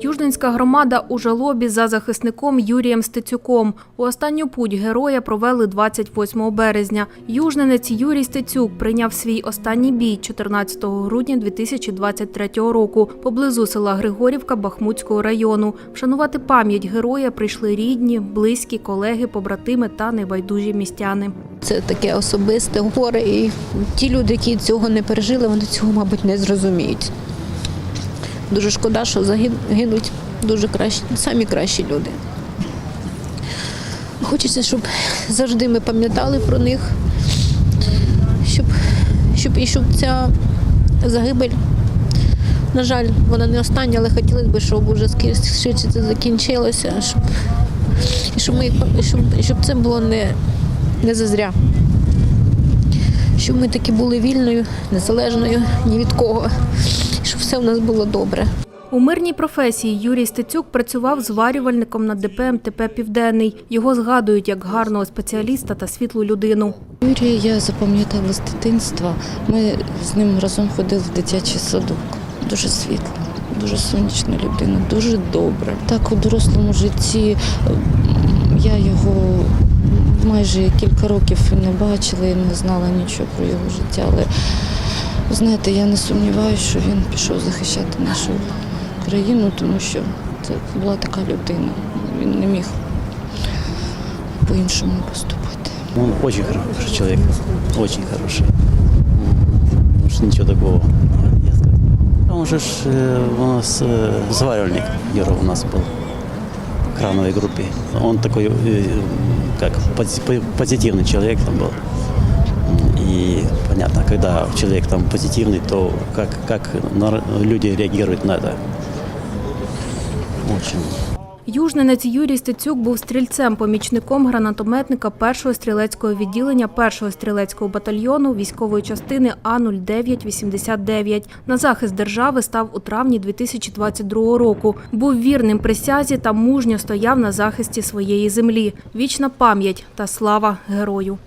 Южненська громада у жалобі за захисником Юрієм Стецюком. У останню путь героя провели 28 березня. Южненець Юрій Стецюк прийняв свій останній бій 14 грудня 2023 року поблизу села Григорівка Бахмутського району. Вшанувати пам'ять героя прийшли рідні, близькі, колеги, побратими та небайдужі містяни. Це таке особисте горе, і ті люди, які цього не пережили, вони цього, мабуть, не зрозуміють. Дуже шкода, що загин- гинуть дуже кращі, самі кращі люди. Хочеться, щоб завжди ми пам'ятали про них, щоб, щоб і щоб ця загибель, на жаль, вона не остання, але хотілося б, щоб уже швидше це закінчилося, щоб, щоб, ми, щоб, щоб це було не, не зазря. Щоб ми таки були вільною, незалежною ні від кого, щоб все в нас було добре. У мирній професії Юрій Стецюк працював зварювальником на ДП МТП Південний. Його згадують як гарного спеціаліста та світлу людину. Юрія я запам'ятала з дитинства. Ми з ним разом ходили в дитячий садок. Дуже світла, дуже сонячна людина, дуже добра. Так у дорослому житті я його майже кілька років і не бачила і не знала нічого про його життя. Але знаєте, я не сумніваюся, що він пішов захищати нашу країну, тому що це була така людина. Він не міг по-іншому поступити. Он очень хороший человек, очень хороший. Уж ничего такого не сказать. А Он же ж, э, у нас э, заваривальник Юра у нас был в крановой группе. Он такой, э, как пози- по- позитивный человек там был. И понятно, когда человек там позитивный, то как, как люди реагируют на это. Очень Южненець Юрій Стецюк був стрільцем-помічником гранатометника першого стрілецького відділення першого стрілецького батальйону військової частини А-0989. На захист держави став у травні 2022 року. Був вірним присязі та мужньо стояв на захисті своєї землі. Вічна пам'ять та слава герою.